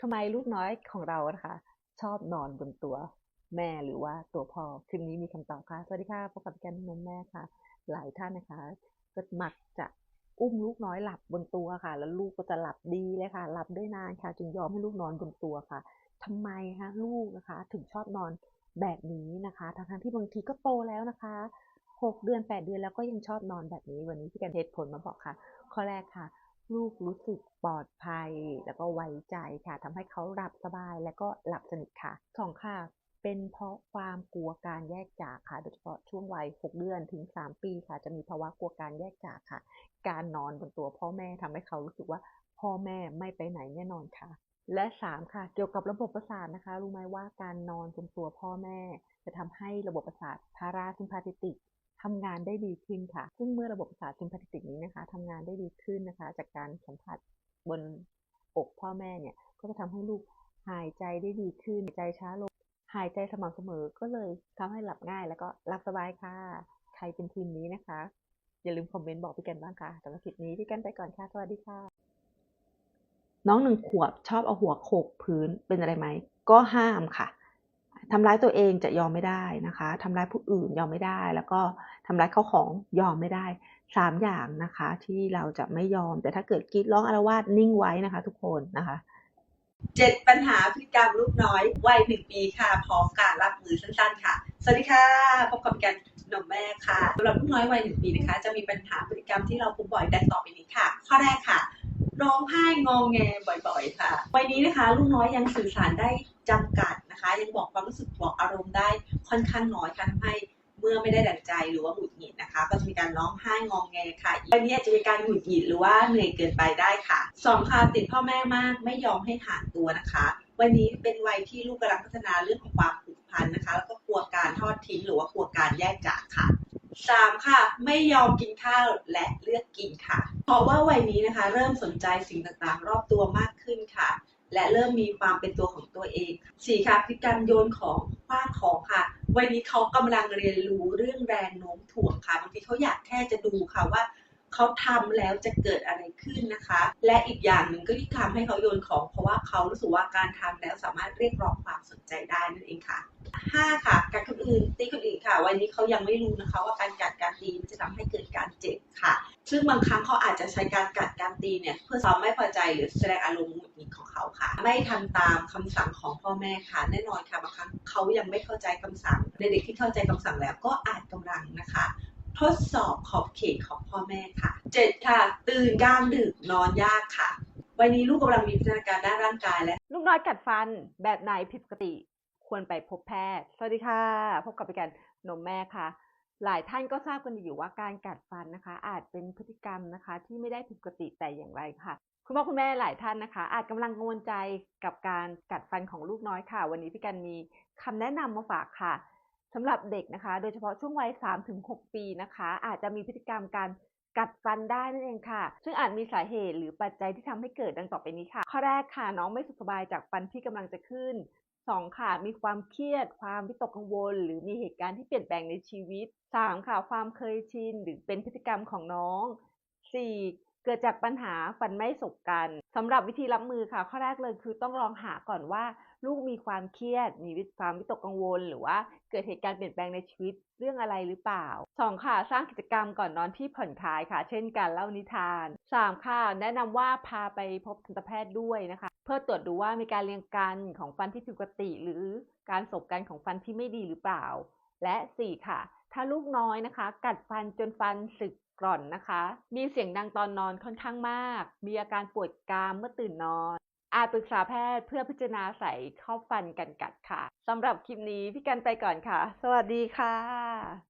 ทำไมลูกน้อยของเรานะคะ ชอบนอนบนตัวแม่หรือว่าตัวพ่อคลิปนี้มีคำตอบค่ะ สวัสดีค่ะพบกับแกนนมแม่ค่ะ หลายท่านนะคะ ก็มักจะอุ้มลูกน้อยหลับบนตัวค่ะ แล้วลูกก็จะหลับดีเลยค่ะ หลับได้นานค่ะจึงยอมให้ลูกนอนบนตัวค่ะทำไมคะลูกนะคะ ถึงชอบนอนแบบนี้นะคะทั้งๆที่บางทีก็โตแล้วนะคะหกเดือนแปดเดือนแล้วก็ยังชอบนอนแบบนี้วันนี้พี่แกนเหตุผลมาบอกค่ะ ข้อแรกค่ะ ลูกรู้สึกปลอดภัย แล้วก็ไว้ใจค่ะทำให้เขาหลับสบายแล้วก็หลับสนิทค่ะสองค่ะ เป็นเพราะความกลัวการแยกจากค่ะ โดยเฉพาะช่วงวัย 6 เดือนถึง 3 ปีค่ะ จะมีภาวะกลัวการแยกจากค่ะ การนอนบนตัวพ่อแม่ทำให้เขารู้สึกว่าพ่อแม่ไม่ไปไหนแน่นอนค่ะ และ 3 ค่ะ เกี่ยวกับระบบประสาทนะคะ รู้ไหมว่าการนอนบนตัวพ่อแม่ จะทำให้ระบบประสาทพาราซิมพาติติก ทำงานได้ดีขึ้นค่ะ ซึ่งเมื่อระบบประสาทซิมพาติติกนี้นะคะทำงานได้ดีขึ้นนะคะ จากการสัมผัสบนอกพ่อแม่เนี่ย ก็จะทำให้ลูกหายใจได้ดีขึ้นใจช้าลง หายใจสม่ำเสมอ ก็เลยทำให้หลับง่ายแล้วก็หลับสบายค่ะ ใครเป็นทีมนี้นะคะ อย่าลืมคอมเมนต์บอกพี่กันบ้างค่ะสำหรับคลิปนี้พี่กันไปก่อนค่ะ สวัสดีค่ะ น้องหนึ่งขวบชอบเอาหัวโขกพื้นเป็นอะไรไหม ก็ห้ามค่ะ ทำร้ายตัวเองจะยอมไม่ได้นะคะทำร้ายผู้อื่นยอมไม่ได้ แล้วก็ทำร้ายเข้าของยอมไม่ได้สามอย่างนะคะ ที่เราจะไม่ยอม แต่ถ้าเกิดกรีดร้องอารวาสนิ่งไว้นะคะ ทุกคนนะคะเจ็ดปัญหาพฤติกรรมลูกน้อยวัยหนึ่งปีค่ะ พร้อมการรับมือสั้นๆ ค่ะ สวัสดีค่ะ พบกับการนมแม่ค่ะสำหรับลูกน้อยวัยหนึ่งปีนะคะ จะมีปัญหาพฤติกรรมที่เราพบบ่อยดังต่อไปนี้ค่ะ ข้อแรกค่ะร้องไห้งองแงบ่อยๆ ค่ะ วัยนี้นะคะ ลูกน้อยยังสื่อสารได้จำกัด นะคะ ยังบอกความรู้สึกบอกอารมณ์ได้ค่อนข้างน้อยค่ะทำให้เมื่อไม่ได้ดั่งใจหรือว่าหงุดหงิดนะคะ ก็จะมีการร้องไห้งองแงค่ะวัยนี้อาจจะมีการหงุดหงิดหรือว่าเหนื่อยเกินไปได้ค่ะสองค่ะติดพ่อแม่มากไม่ยอมให้ห่างตัวนะคะ วันนี้เป็นวัยที่ลูกกำลังพัฒนาเรื่องของความผูกพันนะคะ แล้วก็กลัวการทอดทิ้งหรือว่ากลัวการแยกจากค่ะสามค่ะ ไม่ยอมกินข้าวและเลือกกินค่ะ เพราะว่าวัยนี้นะคะ เริ่มสนใจสิ่งต่างๆ รอบตัวมากขึ้นค่ะ และเริ่มมีความเป็นตัวของตัวเองสี่ค่ะพฤติกรรโยนของคว้าของค่ะ วัยนี้เขากำลังเรียนรู้เรื่องแรงโน้มถ่วงค่ะบางทีเขาอยากแค่จะดูค่ะว่าเขาทำแล้วจะเกิดอะไรขึ้นนะคะ และอีกอย่างหนึ่งก็ที่ทำให้เขาโยนของ เพราะว่าเขารู้สึกว่าการทำแล้วสามารถเรียกร้องความสนใจได้นั่นเองค่ะห้าค่ะกัดคนอื่นตีคนอื่นค่ะ วันนี้เขายังไม่รู้นะคะ ว่าการกัดการตีมันจะทำให้เกิดการเจ็บ ซึ่งบางครั้งเขาอาจจะใช้การกัดการตีเนี่ยเพื่อความไม่พอใจหรือแสดงอารมณ์หงุดหงิดของเขาค่ะ ไม่ทำตามคำสั่งของพ่อแม่ค่ะแน่นอนค่ะบางครั้งเขายังไม่เข้าใจคำสั่งเด็กๆที่เข้าใจคำสั่งแล้วก็อาจกำลังนะคะ ทดสอบขอบเขตของพ่อแม่ค่ะ 7 ค่ะ ตื่นกลางดึกนอนยากค่ะวันนี้ลูกกำลังมีพัฒนาการด้านร่างกายและ ลูกน้อยกัดฟันแบบไหนผิดปกติ ควรไปพบแพทย์ สวัสดีค่ะ พบกับพี่กันนมแม่ค่ะ หลายท่านก็ทราบกันอยู่ว่าการกัดฟันนะคะ อาจเป็นพฤติกรรมนะคะ ที่ไม่ได้ผิดปกติแต่อย่างไรค่ะ คุณพ่อคุณแม่หลายท่านนะคะ อาจกำลังกังวลใจกับการกัดฟันของลูกน้อยค่ะ วันนี้พี่กันมีคำแนะนำมาฝากค่ะสำหรับเด็กนะคะ โดยเฉพาะช่วงวัย 3-6 ปีนะคะ อาจจะมีพฤติกรรมการกัดฟันได้นั่นเองค่ะ ซึ่งอาจมีสาเหตุหรือปัจจัยที่ทำให้เกิดดังต่อไปนี้ค่ะ ข้อแรกค่ะน้องไม่สุขสบายจากฟันที่กำลังจะขึ้น สองค่ะ มีความเครียด ความวิตกกังวล หรือมีเหตุการณ์ที่เปลี่ยนแปลงในชีวิตสามค่ะ ความเคยชินหรือเป็นพฤติกรรมของน้องสี่ เกิดจากปัญหาฟันไม่สบกันสำหรับวิธีรับมือค่ะ ข้อแรกเลยคือต้องลองหาก่อนว่า ลูกมีความเครียด มีความวิตกกังวล หรือว่าเกิดเหตุการณ์เปลี่ยนแปลงในชีวิตเรื่องอะไรหรือเปล่า 2 ค่ะ สร้างกิจกรรมก่อนนอนที่ผ่อนคลายค่ะ เช่นการเล่านิทาน 3 ค่ะ แนะนำว่าพาไปพบทันตแพทย์ด้วยนะคะ เพื่อตรวจดูว่ามีการเรียงกันของฟันที่ผิดปกติ หรือการสบกันของฟันที่ไม่ดีหรือเปล่า และ 4 ค่ะ ถ้าลูกน้อยนะคะ กัดฟันจนฟันสึกกร่อนนะคะ มีเสียงดังตอนนอนค่อนข้างมาก มีอาการปวดกรามเมื่อตื่นนอน อาจปรึกษาแพทย์เพื่อพิจารณาใส่ข้อฟันกันกัดค่ะสำหรับคลิปนี้พี่กันไปก่อนค่ะ สวัสดีค่ะ